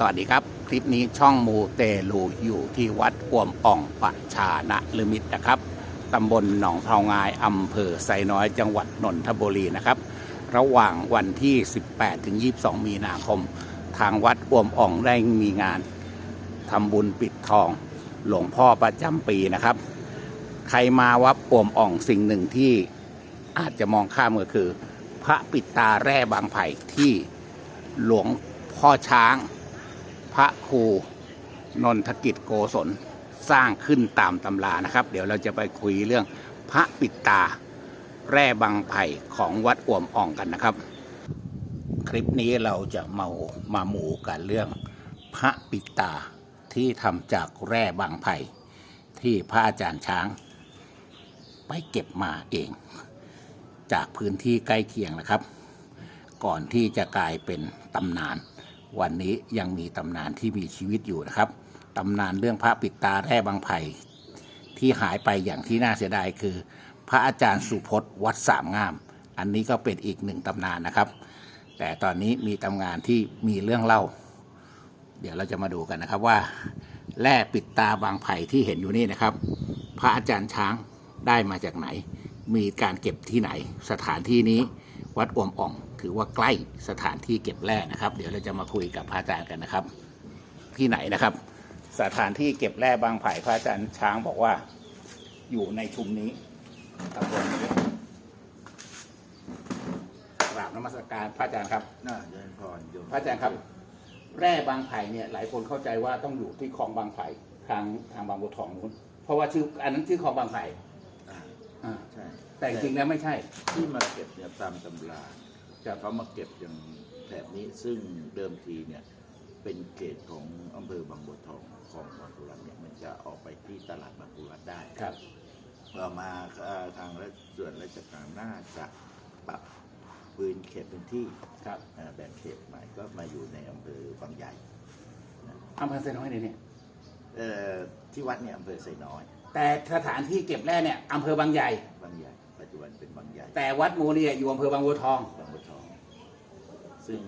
สวัสดีครับ คลิปนี้ช่องมูเตลูอยู่ที่วัดกวมอ่องปะชานะลมิตนะครับตำบลหนองเทางายอำเภอไซน้อยจังหวัดนนทบุรีนะครับ ระหว่างวันที่ 18ถึง22 มีนาคม ทางวัดกวมอ่องได้มีงานทำบุญปิดทอง หลวงพ่อประจำปีนะครับ ใครมาวัดกวมอ่องสิ่งหนึ่งที่อาจจะมองข้ามก็คือ พระปิดตาแร่บางไผ่ที่หลวงพ่อช้าง ระครูนนทกิจโกศลสร้างขึ้นตามตำรานะครับ เดี๋ยวเราจะไปคุยเรื่องพระปิดตา แร่บางไผ่ของวัดอ่วมอ่องกันนะครับ คลิปนี้เราจะมามาหมู่กันเรื่องพระปิดตาที่ทำจากแร่บางไผ่ที่พระอาจารย์ช้าง ไปเก็บมาเอง จากพื้นที่ใกล้เคียงนะครับ ก่อนที่จะกลายเป็นตำนาน วันนี้ยังมีตำนานที่มีชีวิตอยู่นะครับตำนานเรื่องพระปิดตาแร่บางไผ่ที่หายไปอย่างที่น่าเสียดายคือ พระอาจารย์สุพจน์วัดสามงาม อันนี้ก็เป็นอีกหนึ่งตำนานนะครับ แต่ตอนนี้มีตำนานที่มีเรื่องเล่า เดี๋ยวเราจะมาดูกันนะครับว่าแร่ปิดตาบางไผ่ที่เห็นอยู่นี่นะครับ พระอาจารย์ช้างได้มาจากไหน มีการเก็บที่ไหน สถานที่นี้วัดอวมอ่อง ถือว่าใกล้สถานที่เก็บแร่นะครับ เดี๋ยวเราจะมาคุยกับพระอาจารย์กันนะครับ ที่ไหนนะครับ สถานที่เก็บแร่บางไผ่พระอาจารย์ช้างบอกว่า อยู่ในชุมนี้ตำบลนี้กราบนมัสการพระอาจารย์ครับ น่าเจริญพรโยมพระอาจารย์ครับ แร่บางไผ่เนี่ย หลายคนเข้าใจว่าต้องอยู่ที่คลองบางไผ่ทางทางบางบัวทองนู้นเพราะว่าชื่ออันนั้นชื่อคลองบางไผ่อ่าอ่าใช่แต่จริงๆแล้วไม่ใช่ ที่มาเก็บเนี่ยตามตำรา จะเขามาเก็บอย่างแถบนี้ซึ่งเดิมทีเนี่ยเป็นเขตของอำเภอบางบัวทองของบางกุรัตเนี่ยมันจะออกไปที่ตลาดบางกุรัตได้ครับต่อมาเอ่อทางรัฐส่วนราชการน่าจะปรับพื้นเขตพื้นที่ครับเอ่อแบ่งเขตใหม่ก็มาอยู่ในอำเภอบางใหญ่อำเภอไซน้อยเนี่ยเนี่ยเอ่อที่วัดเนี่ยอำเภอไซน้อย แต่สถานที่เก็บแร่เนี่ยอำเภอบางใหญ่บางใหญ่ปัจจุบันเป็นบางใหญ่ แต่วัดโมเนี่ยอยู่อำเภอบางบัวทองบางบัวทอง ซึ่ง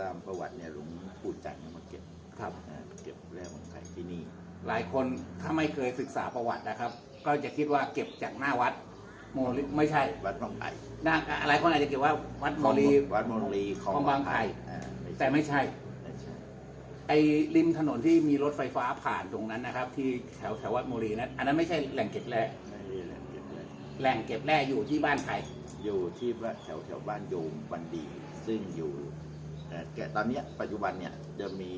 ตามประวัติเนี่ยหลวงปู่จันทร์เนี่ยมาเก็บครับ นะเก็บแร่บางไผ่ที่นี่ หลายคนถ้าไม่เคยศึกษาประวัตินะครับ ก็จะคิดว่าเก็บจากหน้าวัดโมลิไม่ใช่วัดบางไผ่หน้าหลายคนอาจจะคิดว่าวัดโมลี วัดโมลีของของบางไผ่ อ่าไม่ใช่แต่ไม่ใช่ ไม่ใช่ ไอ้ริมถนนที่มีรถไฟฟ้าผ่านตรงนั้นนะครับ ที่แถวแถววัดโมลีนั้นอันนั้นไม่ใช่แหล่งเก็บแร่ไม่ได้แหล่งเก็บเลยแหล่งเก็บแร่อยู่ที่บ้านใครอยู่ที่ว่าแถวแถวบ้านโยมบันดี ซึ่งอยู่เอ่อแกตอนเนี้ยปัจจุบันเนี่ยจะมี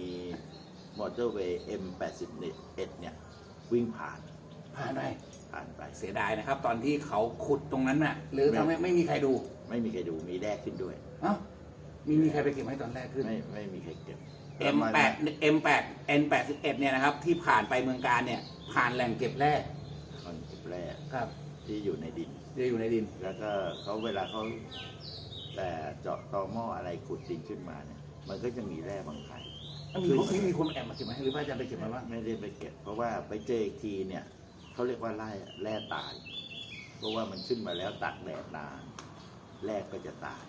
มอเตอร์เวย์ M81 เนี่ยวิ่งผ่านผ่านไปผ่านไปเสียดายนะครับ ตอนที่เขาขุดตรงนั้นน่ะ หรือทำไมไม่มีใครดู ไม่มีใครดูมีแร่ขึ้นด้วยเอ้ามีมีใครไปเก็บให้ตอนแรกขึ้น ไม่ไม่มีใครเก็บ M8 M8 N81 เนี่ยนะครับ ที่ผ่านไปเมืองการเนี่ยผ่านแหล่งเก็บแร่คนเก็บแร่ครับ ที่อยู่ในดินจะอยู่ในดิน แล้วก็เขาเวลาเขา แต่เจาะตอหม้ออะไรขุดดินขึ้นมาเนี่ยมันก็จะมีแร่บางไผ่มีมีมีคนแอบมาเก็บไหมหรือพระอาจารย์ไปเก็บมาบ้างไม่ได้ไปเก็บ เพราะว่าไปเจออีกทีเนี่ยเขาเรียกว่าแร่แร่ตายเพราะว่ามันขึ้นมาแล้วตากแดดนานแร่ก็จะตาย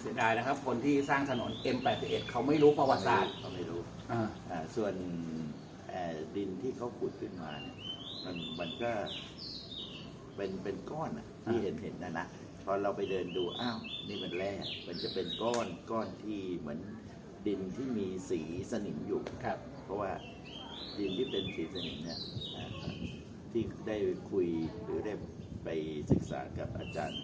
เสียดายนะครับ คนที่สร้างถนน M81 เขาไม่รู้ประวัติศาสตร์เขาไม่รู้อ่าอ่าส่วนเอ่อดินที่เขาขุดขึ้นมาเนี่ยมันมันก็เป็นเป็นก้อนอะที่เห็นเห็นนะนะ พอเราไปเดินดูอ้าวนี่มันแร่มันจะเป็นก้อนก้อนที่เหมือนดินที่มีสีสนิมอยู่ครับ เพราะว่าดินที่เป็นสีสนิมเนี่ยอ่าที่ได้คุยหรือได้ไปศึกษากับอาจารย์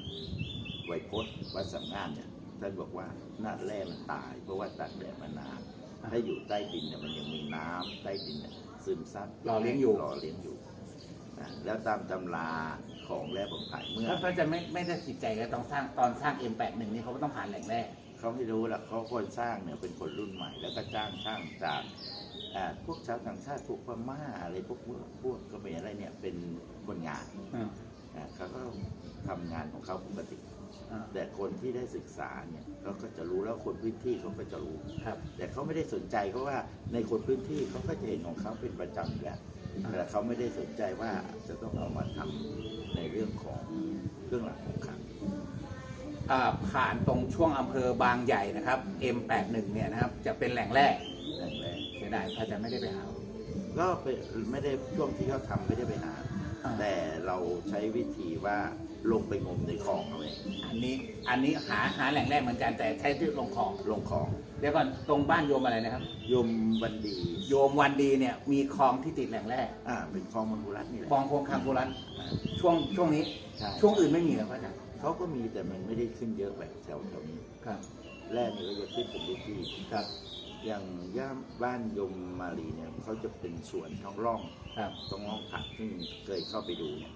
ไวยพจน์วัดสำงามเนี่ยท่านบอกว่าหน้าแร่มันตาย เพราะว่าตากแดดมานานอ่าถ้าอยู่ใต้ดินเนี่ยมันยังมีน้ำใต้ดินเนี่ยซึมซับหล่อเลี้ยงอยู่หล่อเลี้ยงอยู่ นะแล้วตามตำราของแร่บางไผ่เมื่อแล้วพระอาจารย์ไม่ไม่ได้ติดใจเลยตอนสร้างตอนสร้าง M81 นี่เขาก็ต้องผ่านแหล่งแร่เขาไม่รู้ละเขาคนสร้างเนี่ยเป็นคนรุ่นใหม่ แล้วก็จ้างช่างจากอ่าพวกชาวต่างชาติพวกพม่าอะไรพวกพวกพวกเขมรอะไรเนี่ยเป็นคนงานอ่าอ่าเขาก็ทำงานของเขาปกติ อ่าแต่คนที่ได้ศึกษาเนี่ยเขาก็จะรู้แล้วคนพื้นที่เขาก็จะรู้ ครับ แต่เขาไม่ได้สนใจเพราะว่าในคนพื้นที่เขาก็จะเห็นของเขาเป็นประจำอยู่แล้วอ่า แต่เขาไม่ได้สนใจว่าจะต้องเอามาทำในเรื่องของเครื่องรางของขลังอ่าผ่านตรงช่วงอำเภอบางใหญ่นะครับ M81 เนี่ยนะครับจะเป็นแหล่งแร่นั่นแหละยดายพระอาจารย์ไม่ได้ไปหา ก็ไปไม่ได้ช่วงที่เขาทำไม่ได้ไปหาอ่าแต่เราใช้วิธีว่าลงไปงมในคลองเอาเองอันนี้อันนี้หาหาแหล่งแรกเหมือนกันแต่ใช้ที่ลงคลองลงคลอง เดี๋ยวก่อนตรงบ้านโยมอะไรนะครับยมบันดีโยมวันดีเนี่ยมีคลองที่ติดแหล่งแรกอ่าเป็นคลองมังคุรัตนี่แหละคลองโคงคางโบราณช่วงช่วงนี้ ใช่ช่วงอื่นไม่มีเหรอพระอาจารย์เขาก็มีแต่มันไม่ได้ขึ้นเยอะแบบแถวแถวนี้ ครับแรกนี่ก็จะขึ้นเป็นที่ครับอย่างย่ามบ้านยมมารีเนี่ยเขาจะเป็นสวนท้องร่องครับท้องร่องผักซึ่งเคยเข้าไปดูเนี่ย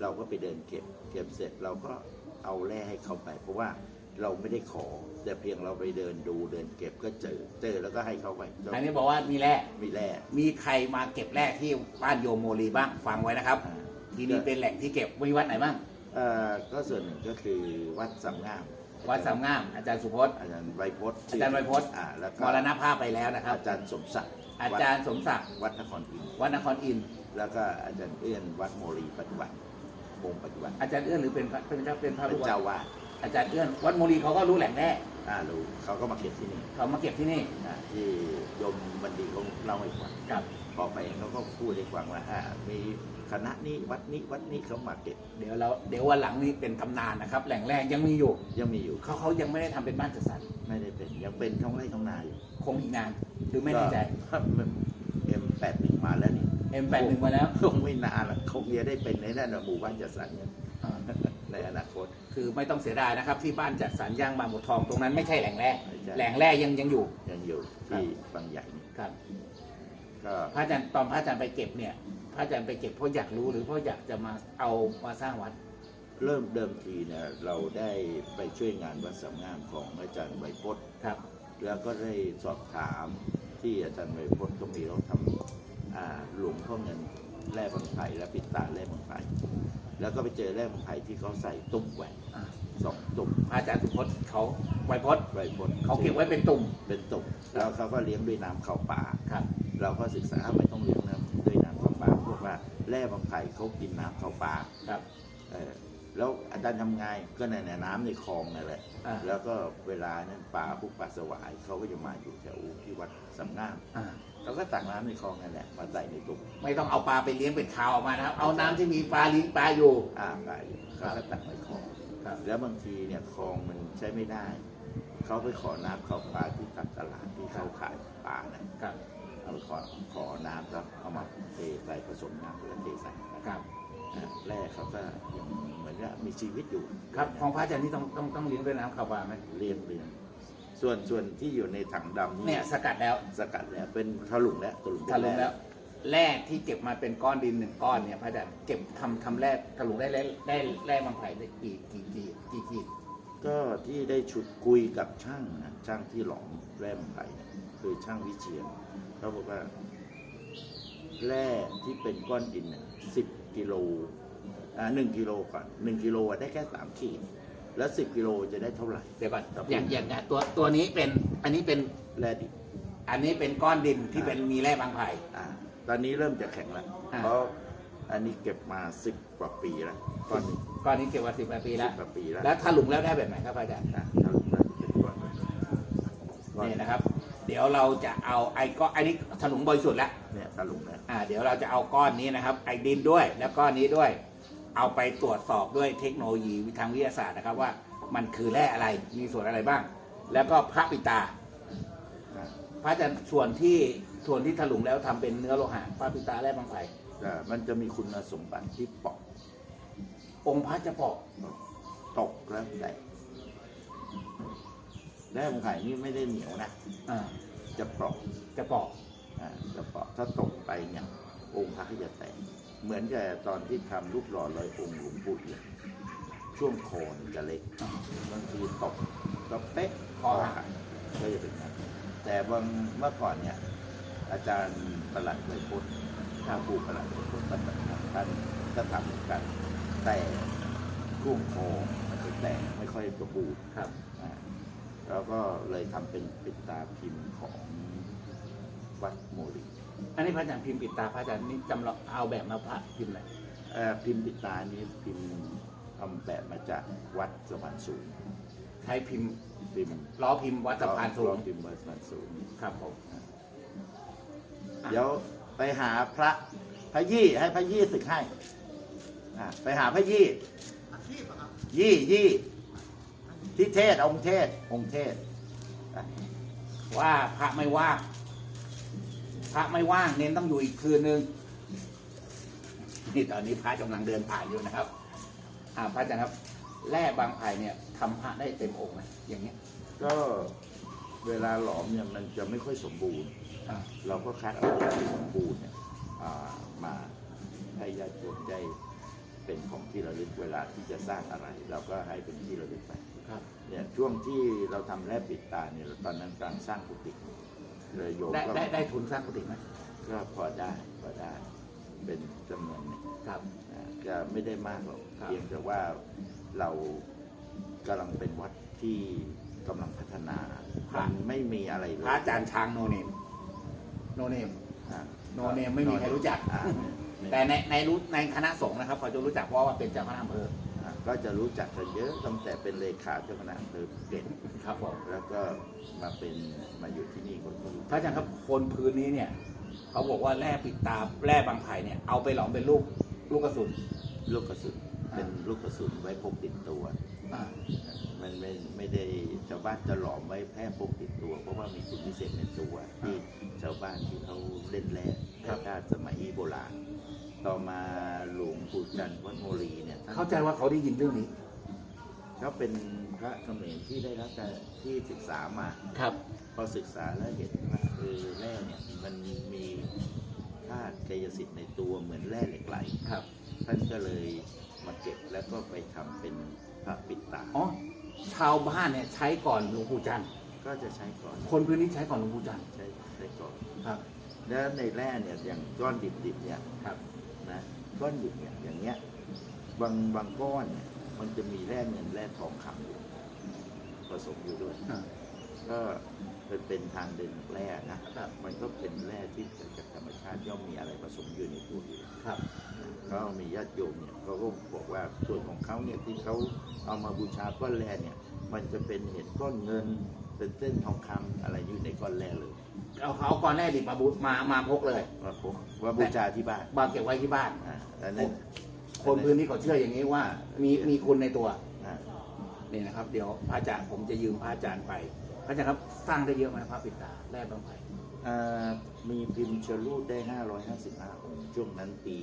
เราก็ไปเดินเก็บ เก็บเสร็จเราก็เอาแร่ให้เขาไป เพราะว่า เราไม่ได้ขอ แต่เพียงเราไปเดินดูเดินเก็บก็เจอเจอแล้วก็ให้เขาไปอันนี้บอกว่ามีแร่มีแร่มีใครมาเก็บแร่ที่บ้านโยมโมลีบ้างฟังไว้นะครับอ่าที่นี่เป็นแหล่งที่เก็บมีวัดไหนบ้างเอ่อก็ส่วนหนึ่งก็คือวัดสามงาม วัดสามงาม อาจารย์สุพจน์อาจารย์ไวพจน์อาจารย์ไวยพจน์อ่าแล้วก็มรณภาพไปแล้วนะครับ อาจารย์สมศักดิ์อาจารย์สมศักดิ์วัดนครอินทร์วัดนครอินทร์แล้วก็อาจารย์เอื้อนวัดโมรีปัจจุบันวงปัจจุบันอาจารย์เอื้อนหรือเป็นพระเป็นเจ้าเป็นพระเป็นลูกวัดเจ้าวาด อาจารย์เอื้อนวัดโมลีเขาก็รู้แหล่งแร่อ่ารู้เขาก็มาเก็บที่นี่เขามาเก็บที่นี่อ่าที่โยมบันดีเขาเล่าให้ฟังครับพอไปเขาก็พูดให้ฟังว่าอ่ามีคณะนี้วัดนี้วัดนี้เขามาเก็บ เดี๋ยวเราเดี๋ยววันหลังนี้เป็นตำนานนะครับ แหล่งแร่ยังมีอยู่ยังมีอยู่เขาเขายังไม่ได้ทำเป็นบ้านจัดสรรไม่ได้เป็นยังเป็นท้องไร่ท้องนาอยู่คงอีกนานหรือไม่แน่ใจเอ็มแปดหนึ่งมาแล้วนี่ M81 มาแล้วคงไม่นานหรอกคงจะได้เป็นในนั่นนะหมู่บ้านจัดสรรเนี่ยอ่าในอนาคต คือไม่ต้องเสียดายนะครับ ที่บ้านจัดสรรย่างบางบัวทองตรงนั้นไม่ใช่แหล่งแร่ไม่ใช่ แหล่งแร่ยังยังอยู่ ยังอยู่ที่บางใหญ่นี่ครับ ก็พระอาจารย์ตอนพระอาจารย์ไปเก็บเนี่ย พระอาจารย์ไปเก็บเพราะอยากรู้หรือเพราะอยากจะมาเอามาสร้างวัด เริ่มเดิมทีเนี่ยเราได้ไปช่วยงานวัดสามงามของอาจารย์ไวยพจน์ ครับ แล้วก็ได้สอบถามที่อาจารย์ไวยพจน์ก็มีเราทำอ่าหลวงพ่อเงินแร่บางไผ่และปิดตาแร่บางไผ่ แล้วก็ไปเจอแร่บางไผ่ที่เขาใส่ตุ้มแหวนอ่า สองตุ่มพระอาจารย์สุพจน์เขาไวยพจน์ไวยพจน์เขาเก็บไว้เป็นตุ่มเป็นตุ่มแล้วเขาก็เลี้ยงด้วยน้ำข้าวปลาครับ เราก็ศึกษาไม่ต้องเลี้ยงน้ำด้วยน้ำข้าวปลาพวกว่าแร่บางไผ่เขากินน้ำข้าวปลาครับ เออแล้วอาจารย์ทำไงก็ในน้ำในคลองนั่นแหละอ่า แล้วก็เวลานั้นปลาพวกปลาสวายเขาก็จะมาอยู่แถวที่วัดสำงาม อ่า เราก็ตักน้ำในคลองนั่นแหละมาใส่ในตุ่มไม่ต้องเอาปลาไปเลี้ยงเป็นข่าวออกมานะครับ เอาน้ำที่มีปลาเลี้ยงปลาอยู่ อ่าไปครัเขาบก็ตักในคลองครับ แล้วบางทีเนี่ยคลองมันใช้ไม่ได้ เขาไปขอน้ำเขาปลาที่ตักตลาดที่เขาขายปลานะครับ เอาไปขอขอน้ำครับเอามาเทใส่ผสมน้ำแล้วเทใส่นะคครับรับ อ่าแร่เขาก็ยังเหมือนกับมีชีวิตอยู่ครับของพระอาจารย์นี่ต้องต้องต้องเลี้ยงด้วยน้ำข้าวปลาไหมเลี้ยงเลี้ยง ส่วนส่วนที่อยู่ในถังดำเนี่ยสกัดแล้วสกัดแล้วเป็นถลุงแล้วถลุงเป็นถลุงแล้วร่แร่ที่เก็บมาเป็นก้อนดินหนึ่งก้อนเนี่ยพระอาจารย์เก็บทำทำแร่ถลุงได้แร่ได้แร่บางไผ่ได้กี่กี่กี่กี่ขีดก็ที่ได้ชุดคุยกับช่างนะช่างที่หลอมแร่มไผ่เนี่ยคือช่างวิเชียนเขาบอกว่าแร่ที่เป็นก้อนดินเนี่ยสิบกิโลอ่าหนึ่งกิโลก่อนหนึ่งกิโลอะได้แค่สามขีด แล้วสิบกิโลจะได้เท่าไหร่ เดี๋ยวก่อนครับ อย่างอย่างอย่างตัวตัวนี้เป็นอันนี้เป็นแร่ดิบ อันนี้เป็นก้อนดินที่อ่า เป็นมีแร่บางไผ่ อ่าตอนนี้เริ่มจะแข็งแล้วอ่า เพราะอันนี้เก็บมาสิบกว่าปีแล้วก้อนหนึ่งก้อนนี้เก็บมาสิบปีแล้วสิบกว่าปีแล้ว แล้วถลุงแล้วได้แบบไหนครับพระอาจารย์อะถลุงแล้วเป็นก้อนก้อนี่นะครับ เดี๋ยวเราจะเอาไอ้ก้อนไอ้นี้ถลุงบริสุทธิ์แล้วเนี่ยถลุงแล้วอ่าเดี๋ยวเราจะเอาก้อนนี้นะครับ ไอ้ดินด้วยแล้วก้อนนี้ด้วย เอาไปตรวจสอบด้วยเทคโนโลยีทางวิทยาศาสตร์นะครับว่ามันคือแร่อะไรมีส่วนอะไรบ้าง แล้วก็พระปิตาอะพระอาจารย์ส่วนที่ส่วนที่ถลุงแล้วทำเป็นเนื้อโลหะพระปิตาแร่บางไผ่อะมันจะมีคุณสมบัติที่เปอกองค์พระจะเปอกตกแล้วแตกแร่ของไข่นี่ไม่ได้เหนียวนะ อ่าจะเปอกจะเปอกอะจะเปอกถ้าตกไปเนี่ยองค์พระก็จะแตก เหมือนกับตอนที่ทำรูปหล่อลอยองค์หลวงปู่เอี่ยมช่วงโคนจะเล็กอ่าบางทีตกก็เป๊ะคอหักก็จะเป็นอย่างนั้นแต่บางเมื่อก่อนเนี่ย อาจารย์ประหลัดเลยพุทธข้าผู้ประหลัดเลยพุทธท่านท่านก็ทำเหมือนกัน แต่ช่วงคอมันจะแตกไม่ค่อยสมบูรณ์ครับอ่าแล้วก็เลยทำเป็นปิดตาพิมพ์ของวัดโมรี อันนี้พระอาจารย์พิมพ์ปิดตาพระอาจารย์นี่จำลองเอาแบบมาพระพิมพ์เลยเอ่อพิมพ์ปิดตานี้พิมพ์ทำแบบมาจากวัดสวรรค์สูงใช้พิมพ์พิมพ์ล้อพิมพ์วัดสะพานสูล้องพิมพ์วัดสวรรค์สูงครับผมเดี๋ยวไปหาพระพระยี่ให้พระยี่ศึกให้อะไปหาพระยี่ยี่ยี่ที่เทศองค์เทศองค์เทศอะว่าพระไม่ว่าง พระไม่ว่างเน้นต้องอยู่อีกคืนนึงนี่ตอนนี้พระกำลังเดินผ่านอยู่นะครับอ่าพระอาจารย์ครับแร่บางไผ่เนี่ยทำพระได้เต็มองค์ไหมอย่างเงี้ย ก็เวลาหลอมเนี่ยมันจะไม่ค่อยสมบูรณ์ อ่า เราก็คัดเอาที่สมบูรณ์เนี่ยอ่ามาให้ญาติโยมได้เป็นของที่ระลึกเวลาที่จะสร้างอะไร เราก็ให้เป็นที่ระลึกไป ครับ เนี่ยช่วงที่เราทำแร่ปิดตาเนี่ยตอนนั้นกำลังสร้างกุฏิ เลยโยมได้ก็ได้ได้ทุนสร้างกุฏิไหมก็พอได้พอได้ เป็นจำนวนหนึ่งครับ นะจะไม่ได้มากหรอกครับ เพียงแต่ว่าเรากำลังเป็นวัดที่กำลังพัฒนามันไม่มีอะไรเลยพระอาจารย์ช้างโนเนมโนเนม อ่าโนเนมไม่มีใครรู้จัก อ่าไม่แต่ในในรู้ในคณะสงฆ์นะครับเขาจะรู้จักเพราะว่าเป็นเจ้าคณะอำเภออ่า ก็จะรู้จักกันเยอะตั้งแต่เป็นเลขาเจ้าคณะอำเภอภูเก็ตครับผมแล้วก็มาเป็นมาอยู่ที่นี่คนก็รู้พระอาจารย์ครับคนพื้นนี้เนี่ย เขาบอกว่าแร่ปิดตาแร่บางไผ่เนี่ยเอาไปหลอมเป็นลูกลูกกระสุนลูกกระสุนอ่าเป็นลูกกระสุนไว้พกติดตัวอ่ามันไม่ไม่ได้ชาวบ้านจะหลอมไว้แค่พกติดตัว เพราะว่ามีคุณพิเศษในตัวที่ชาวบ้านที่เขาเล่นแร่แต่ถ้าสมัยโบราณ ต่อมาหลวงปู่จันทร์วัดโมรีเนี่ยท่นเข้าใจว่าเขาได้ยินเรื่องนี้ เขาเป็นพระเขมรที่ได้รับการที่ศึกษามา ครับ พอศึกษาแล้วเห็นว่าเออแร่เนี่ยมันมีธาตุกายสิทธิ์ในตัวเหมือนแร่เหล็กไหลครับ ท่านก็เลยมาเก็บแล้วก็ไปทำเป็นพระปิดตา อ๋อชาวบ้านเนี่ยใช้ก่อนหลวงปู่จันทร์ก็จะใช้ก่อนคนพื้นนี้ใช้ก่อนหลวงปู่จันทร์ใช้ใช้ก่อน ครับ แล้วในแร่เนี่ยอย่างก้อนดิบๆเนี่ย ครับ นะก้อนดิบเนี่ยอย่างเงี้ยบางบางก้อนเนี่ยมันจะมีแร่เงินแร่ทองคำอยู่ผสมอยู่ด้วยอ่าก็เป็นเป็นทางเดินของแร่นะครับมันก็เป็นแร่ที่เกิดจากธรรมชาติย่อมมีอะไรผสมอยู่ในตัวอยู่แล้วครับ เขามีญาติโยมเนี่ยเขาก็บอกว่าส่วนของเขาเนี่ยที่เขาเอามาบูชาก้อนแร่เนี่ย มันจะเป็นเห็นก้อนเงิน เป็นเส้นทองคำอะไรอยู่ในก้อนแร่เลย เอาเขาเอาก่อนแร่ดิบมาบูมามาพกเลยมาพบว่าบูชาที่บ้านมาเก็บไว้ที่บ้านอ่าอันนั้นคนพื้นนี้เขาเชื่ออย่างนี้ว่า มีมีคุณในตัวอ่านี่นะครับ เดี๋ยวพระอาจารย์ผมจะยืมพระอาจารย์ไปพระอาจารย์ครับสร้างได้เยอะไหมพระปิดตาแร่บางไผ่อ่ามีพิมพ์ชะลูดได้ 555องค์ช่วงนั้นปี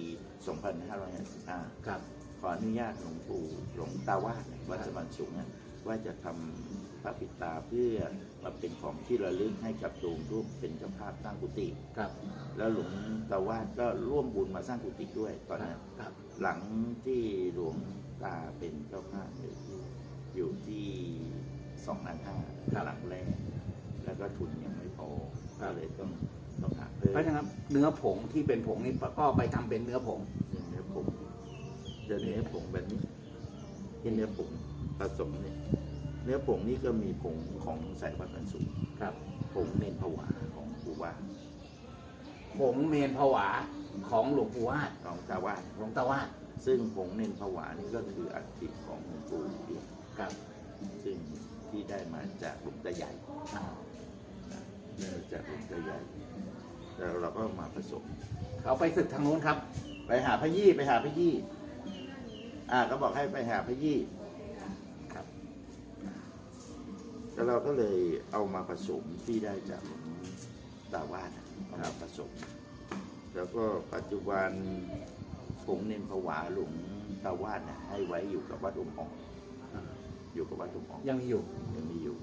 2555 ครับ ขออนุญาตหลวงปู่หลวงตาวาดวัดสวรรค์สูงเนี่ยว่าจะทำพระปิดตาเพื่อ มาเป็นของที่ระลึกให้กับโยมร่วมเป็นเจ้าภาพสร้างกุฏิครับ แล้วหลวงตาวาดก็ร่วมบุญมาสร้างกุฏิด้วยตอนนั้นครับ หลังที่หลวงตาเป็นเจ้าภาพเนี่ยอยู่ที่สองล้านห้าหลังแรก แล้วก็ทุนยังไม่พอก็เลยต้องต้องหาเพิ่มพระอาจารย์ครับเนื้อผงที่เป็นผงนี่ก็ไปทำเป็นเนื้อผง เนื้อผงเดี๋ยวเนื้อผงแบบนี้ที่เนื้อผงผสมเนี่ย เนื้อผงนี่ก็มีผงของสายวัดบรรสุครับ ผงเนนผวาของปู่ว่าผงเมนผวาของหลวงปู่วาดของตาวาดหลวงตาวาดซึ่งผงเนนผวานี่ก็คืออัฐิของหลวงปู่เดียวครับ ซึ่งที่ได้มาจากหลวงตาใหญ่อ่าเนื่องจากหลวงตาใหญ่แล้วเราก็มาผสมเขาไปศึกทางนู้นครับ ไปหาพระยี่ไปหาพระยี่ อ่าก็บอกให้ไปหาพระยี่ ครับ แล้วเราก็เลยเอามาผสมที่ได้จากหลวงตาวาดน่ะเอามาผสม แล้วก็ปัจจุบันผงเนนผวาหลวงตาวาดน่ะให้ไว้อยู่กับวัดอมอ่องอ่าอยู่กับวัดอมอ่องยังมีอยู่ยังมีอยู่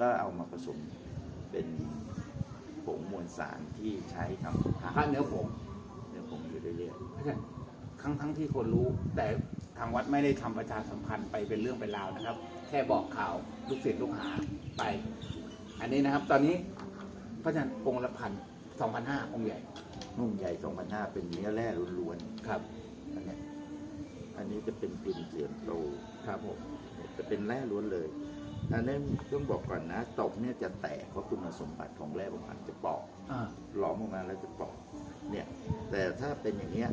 ก็เอามาผสมเป็นผงมวลสารที่ใช้ทำพผ้าระเนื้อผงเนี่ยผงอยู่เรื่อยพระอาจารย์ทั้งทั้งที่คนรู้แต่ ทางวัดไม่ได้ทำประชาสัมพันธ์ไปเป็นเรื่องเป็นราวนะครับ แค่บอกข่าวลูกศิษย์ลูกหาไป อันนี้นะครับ ตอนนี้พระอาจารย์องค์ละพันสองพันห้าองค์ใหญ่ๆนุ่มใหญ่2,500เป็นเนื้อแร่ล้วนครับๆอันเนี้ยอันนี้จะเป็นพิมพ์เสียงโตครับผมจะเป็นแร่ล้วนเลยอันนี้ต้องบอกก่อนนะตกเนี่ยจะแตกเพราะคุณสมบัติของแร่บางอันจะปอกอ่าหลอมออกมาแล้วจะปอกเนี่ย แต่ถ้าเป็นอย่างเงี้ย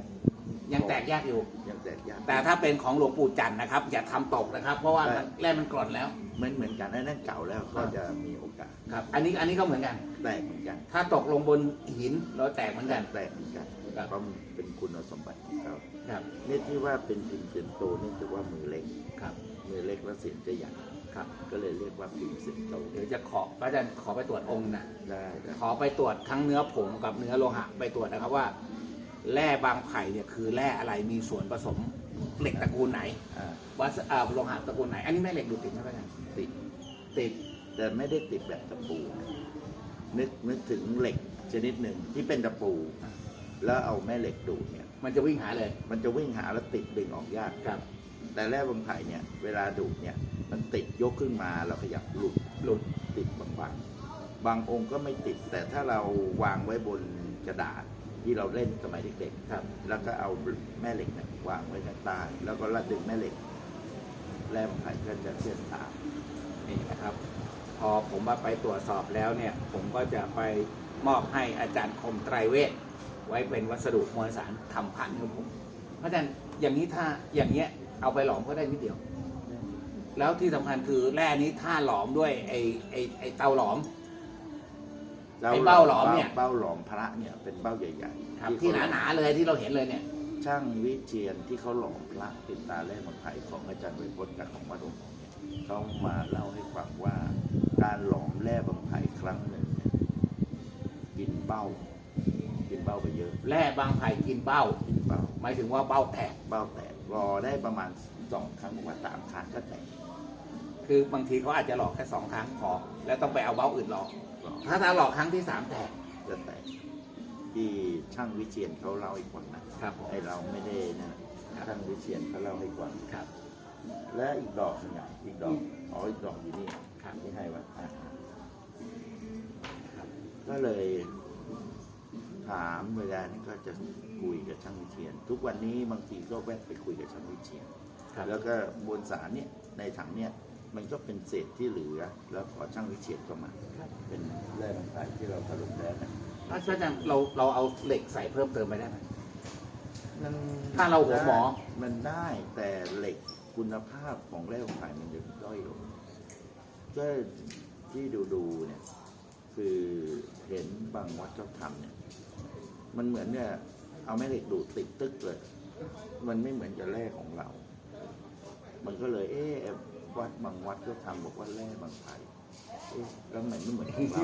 ยังแตกยากอยู่ ยังแตกยากแต่ถ้าเป็นของหลวงปู่จันทร์นะครับ อย่าทำตกนะครับ เพราะว่ามันแร่มันกร่อนแล้ว เหมือนเหมือนกันอันนั้นเก่าแล้วก็จะมีโอกาสครับ อันนี้อันนี้ก็เหมือนกัน แตกเหมือนกันถ้าตกลงบนหินเราแตกเหมือนกัน แตกเหมือนกันครับ เพราะมันเป็นคุณสมบัติของเขาครับเนี่ยที่ว่าเป็นพิมพ์เสียนโตนี่คือว่ามือเล็ก ครับมือเล็กแล้วเสียงจะใหญ่ครับ ก็เลยเรียกว่าพิมพ์เสียนโตเดี๋ยวจะขอพระอาจารย์ขอไปตรวจองค์นะได้ได้ขอไปตรวจทั้งเนื้อผงกับเนื้อโลหะไปตรวจนะครับว่า แร่บางไผ่เนี่ยคือแร่อะไรมีส่วนผสมเหล็กตระกูลไหนอ่าวัสอ่าโลหะตระกูลไหน อันนี้แม่เหล็กดูดติดไหมพระอาจารย์ติดติดแต่ไม่ได้ติดแบบตะปูนะนึกนึกถึงเหล็กชนิดหนึ่งที่เป็นตะปู แล้วเอาแม่เหล็กดูดเนี่ย มันจะวิ่งหาเลยมันจะวิ่งหาแล้วติดดึงออกยาก ครับ แต่แร่บางไผ่เนี่ย เวลาดูดเนี่ย มันติดยกขึ้นมาเราขยับหลุดหลุดติดบางๆบางองค์ก็ไม่ติด แต่ถ้าเราวางไว้บนกระดาษ ที่เราเล่นสมัยเด็กครับ แล้วก็เอาแม่เหล็กเนี่ยวางไว้ข้างใต้แล้วก็ระดึงแม่เหล็กแร่บางไผ่ก็จะเชื่อมตามนี่นะครับ พอผมมาไปตรวจสอบแล้วเนี่ย ผมก็จะไปมอบให้อาจารย์คมไตรเวทไว้เป็นวัสดุมวลสารทำพันธุ์ครับผมพราะอาจารย์อย่างนี้ถ้าอย่างเงี้ยเอาไปหลอมก็ได้นิดเดียว แล้วที่สำคัญคือแร่นี้ถ้าหลอมด้วยไอ้ไอ้ไอ้เตาหลอม ไอ้เบ้าหลอมเนี่ย เบ้าหลอมพระเนี่ยเป็นเบ้าใหญ่ๆครับที่หนาๆเลยที่เราเห็นเลยเนี่ย ช่างวิเชียนที่เขาหลอมพระติดตาแร่บางไผ่ของอาจารย์ไวยพจน์กับของวัดหลวงพ่อเนี่ยเขามาเล่าให้ฟังว่าการหลอมแร่บางไผ่ครั้งหนึ่งเนี่ยกินเบ้า กินเบ้าไปเยอะ แร่บางไผ่กินเบ้า กินเบ้า หมายถึงว่าเบ้าแตก เบ้าแตกรอได้ประมาณสองครั้งว่าสามครั้งก็แตกคือบางทีเขาอาจจะหลอกแค่สองครั้งพอแล้วต้องไปเอาเบ้าอื่นหลอก รอถ้าถ้าหลอกครั้งที่สามแตกจะแตกที่ช่างวิเชียนเขาเล่าให้ฟังนะครับผมไอเราไม่ได้นะช่างวิเชียนเขาเล่าให้ฟังครับ และอีกดอกหนึงอะอีกดอกอ๋ออีกดอกอยู่นี่ครับที่ให้ไว่าก็เลยถามเวลานี้ก็จะคุยกับช่างวิเชียน ทุกวันนี้บางทีก็แวะไปคุยกับช่างวิเชียนครับแล้วก็บนสารเนี่ยในถังเนี่ยมันก็เป็นเศษที่เหลือ แล้วขอช่างวิเชียนก็มา เป็นแร่ต่างๆที่เราถลุงแล้วนะอาจารย์เราเราเอาเหล็กใส่เพิ่มเติมไปได้ไหม มันถ้าเราหัวหมอได้มันได้แต่เหล็กคุณภาพของแร่ของไผ่มันจะด้อยลงก็ที่ดูดูๆเนี่ย คือเห็นบางวัดเขาทำเนี่ย มันเหมือนเนี่ย เอาแม่เหล็กดูดติดตึกเลย มันไม่เหมือนกับแร่ของเรา มันก็เลย เอ๊ะวัดบางวัดก็ทำบอกว่าแร่บางไผ่ เอ๊ะแล้วมันไม่เหมือนของเรา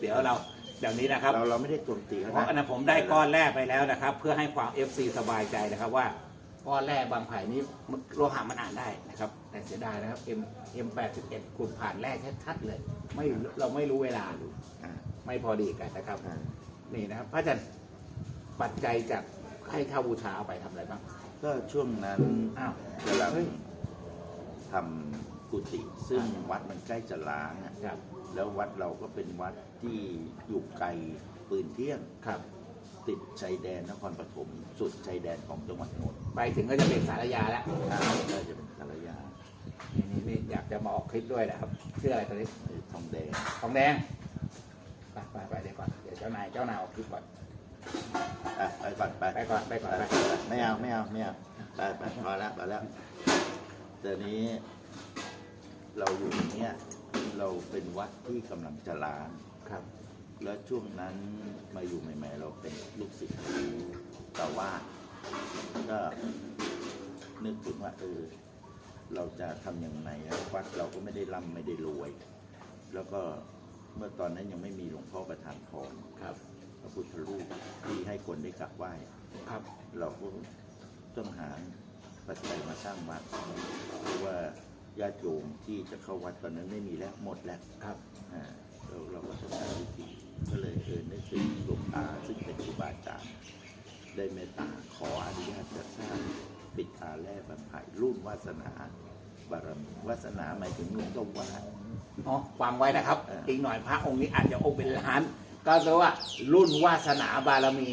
เดี๋ยวเราเดี๋ยวนี้นะครับเราเราไม่ได้โจมตีเขาเพราะอันนั้นผมได้ก้อนแรกไปแล้วนะครับ เพื่อให้ความ FC สบายใจนะครับว่าก้อนแรกบางไผ่นี้โลหะมันอ่านได้นะครับ แต่เสียดายนะครับ M M 8 1ขุดผ่านแรกชัดๆเลย ไม่เราไม่รู้เวลาอ่าไม่พอดีกันนะครับอ่านี่นะครับพระอาจารย์ปัจจัยจากให้เช่าบูชาเอาไปทำอะไรบ้างก็ช่วงนั้นอ้าวกำลังเฮ้ยทำ กุฏิซึ่งวัดมันใกล้จะล้างอะครับ แล้ววัดเราก็เป็นวัดที่อยู่ไกลปืนเที่ยง ครับ ติดชายแดนนครปฐมสุดชายแดนของจังหวัดนนท์ไปถึงก็จะเป็นสารยาแล้วอ่าก็จะเป็นสารยานี่นี่นี่อยากจะมาออกคลิปด้วยนะครับชื่ออะไรตัวนี้ไอ้ทองแดงทองแดงไปไปไปเดี๋ยวก่อนเดี๋ยวเจ้านายเจ้านายออกคลิปก่อนอะไปก่อนไปไปก่อนไปก่อนไป ไม่เอาไม่เอาไม่เอาไปไปพอแล้วพอแล้วแต่นี้ เราอยู่เนี่ยเราเป็นวัดที่กำลังจะล้าง ครับ แล้วช่วงนั้นมาอยู่ใหม่ ๆ เราเป็นลูกศิษย์แต่ว่าก็นึกถึงว่าเออ เราจะทำอย่างไรอะวัดเราก็ไม่ได้ร่ำไม่ได้รวย แล้วก็เมื่อตอนนั้นยังไม่มีหลวงพ่อประธานพรครับ พระพุทธรูปที่ให้คนได้กราบไหว้ ครับ เราก็ต้องหาปัจจัยมาสร้างวัดเพราะว่า ญาติโยมที่จะเข้าวัดตอนนั้นไม่มีแล้วหมดแล้วครับอ่าเราเราก็ต้องหาวิธีก็เลยเออนึกถึงหลวงตาซึ่งเป็นครูบาอาจารย์ได้เมตตาขออนุญาตจะสร้างปิดตาแร่บรรไผ่รุ่นวาสนา บารมีวาสนาหมายถึงหลวงต้องวาด อ๋อฟังไว้นะครับเอออีอีกหน่อยพระองค์นี้อาจจะองค์เป็นล้าน ก็แปลว่า รุ่นวาสนาบารมี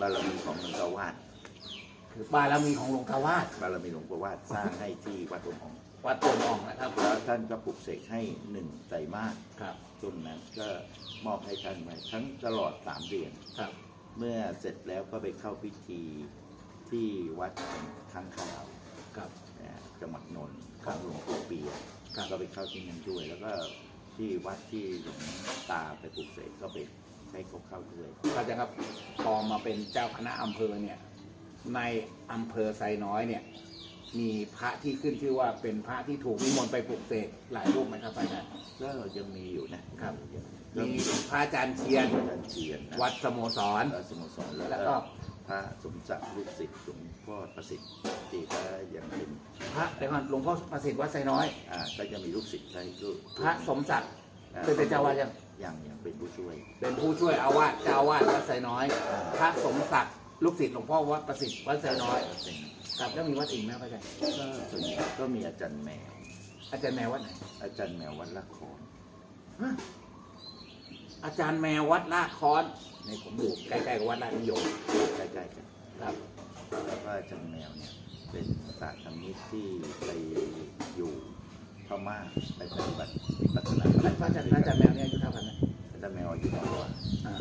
บารมีของหลวงตาวาด คือบารมีของหลวงตาวาด บารมีหลวงตาวาดสร้างให้ที่วัดหลวงพ่อ วัดตัวอ่องนะครับแล้วท่านก็ปลุกเสกให้หนึ่งไตรมาสครับช่วงนั้นก็มอบให้ท่านไว้ทั้งตลอดสามเดือน ครับเมื่อเสร็จแล้วก็ไปเข้าพิธีที่วัดข้างข่าวครับนะจังหวัดนนท์ของหลวงปู่เปียครับก็ไปเข้าที่นั่นด้วย แล้วก็ที่วัดที่หลวงตาไปปลูกเสกก็ไปใช้เขาเข้าด้วยพระอาจารย์ครับพอมาเป็นเจ้าคณะอำเภอเนี่ยในอำเภอไซน้อยเนี่ย มีพระที่ขึ้นชื่อว่าเป็นพระที่ถูกนิมนต์ไปปลุกเสกหลายรูปไหมครับอาจารย์ก็ยังมีอยู่นะครับก็มีมีพระอาจารย์เชียนอาจารย์เชียนนะวัดสโมสร วัดสโมสรแล้วแล้วก็ ก็พระสมศักดิ์ลูกศิษย์หลวงพ่อประสิทธิ์ที่ก็ยังเป็นพระเดี๋ยวก่อนหลวงพ่อประสิทธิ์วัดไซน้อย อ่าก็จะมีลูกศิษย์ใช้ลูกพระสมศักดิ์อ่เป็นเป็นเจ้าอาวาสยังยังยังเป็นผู้ช่วยเป็นผู้ช่วยอาวาสเจ้าอาวาสวัดไซน้อยอ่าพระสมศักดิ์ลูกศิษย์หลวงพ่อวัดประสิทธิ์วัดไซน้อย เป็น ครับแล้วมีวัดอื่นไหมครับอาจารย์ก็ส่วนใหญ่ก็มีอาจารย์แมว อาจารย์แมววัดไหนอาจารย์แมววัดละครฮะอาจารย์แมววัดลาดค้อนในผมอยู่ใกล้ๆกับวัดลาดนิยมใกล้ๆกันครับแล้วก็อาจารย์แมวเนี่ยเป็นศาสตร์ธรรมิตที่ไปอยู่พม่าไปปฏิบัติวิปัสสนาพระอาจารย์พระอาจารย์แมวเนี่ยอายุเท่ากันไหมอาจารย์แมวอายุน้อยกว่า อ่า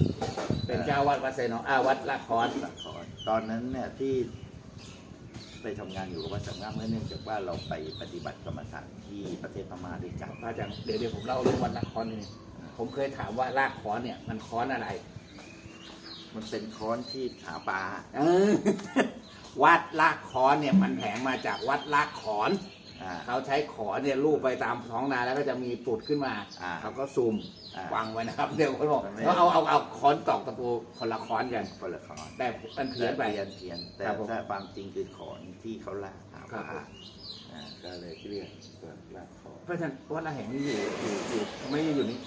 เป็นเจ้าวัดวัดไซน้อยอ่าวัดลาดค้อนละครตอนนั้นเนี่ยที่ ไปทำงานอยู่กับวัดสังฆามเนื่องจากว่าเราไปปฏิบัติกรรมฐานที่ประเทศพม่าด้วยกันพระอาจารย์เดี๋ยวเดี๋ยวผมเล่าเรื่องวัดลาดค้อนนี่ผมเคยถามว่าลากค้อนเนี่ยมันค้อนอะไร มันเป็นค้อนที่หาปลาวัดลากขอนเนี่ยมันแผงมาจากวัดลากขอน อ่า เขาใช้ขอนเนี่ยลูบไปตามท้องนาแล้วก็จะมีปุดขึ้นมา อ่าเขาก็ซุ่มอ่าวางไว้นะครับเดี๋ยวคนบอกมันไม่ เขาเอาเอาเอาค้อนตอกตะปูคนละค้อนกัน คนละค้อนแต่มันเพี้ยนไป เพียนเพียนแต่ครับผมถ้าความจริงคือขอนที่เขาลากหาปลาครับผมอ่าก็เลยเรียกว่าลากขอนเพราะฉะนั้นวัดละแห่งนี้อยู่อยู่อยู่ไม่ได้อยู่นี่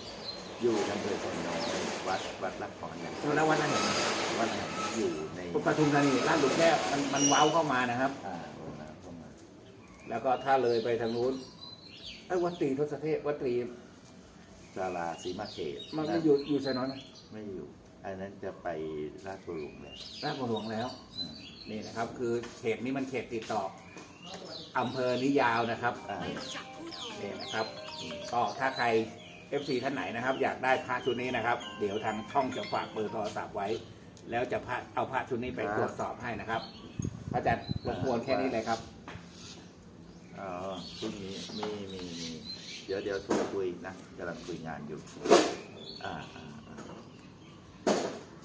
อยู่อำเภอสันน้อยวัดวัดลากขอนเนี่ยแล้ววัดละแห่งนี้วัดแห่งนี้อยู่ใน ปทุมธานีลาดหลุมแค่มันมันเว้าเข้ามานะครับ อ่าโรงน้ำเข้ามา แล้วก็ถ้าเลยไปทางนู้นไอ้ยวัดตรีทศเทพวัดตรีศาลาสีมาเขตมันก็อยู่อยู่ไซน้อยนะไม่อยู่ อันนั้นจะไปราชบุรีเลยราชบุรีหลวงแล้วอ่านี่นะครับ คือเขตนี้มันเขตติดต่ออำเภอนี้ยาวนะครับอ่านี่นะครับ ก็ถ้าใคร FC ท่านไหนนะครับ อยากได้พระชุดนี้นะครับ เดี๋ยวทางช่องจะฝากเบอร์โทรศัพท์ไว้ แล้วจะพระเอาพระชุดนี้ไปตรวจสอบให้นะครับพระอาจารย์รบกวนแค่นี้เลยครับ อ๋อพรุ่งนี้มีมีเดี๋ยวเดี๋ยวโทรคุยนะกำลังคุยงานอยู่ อ่อ่า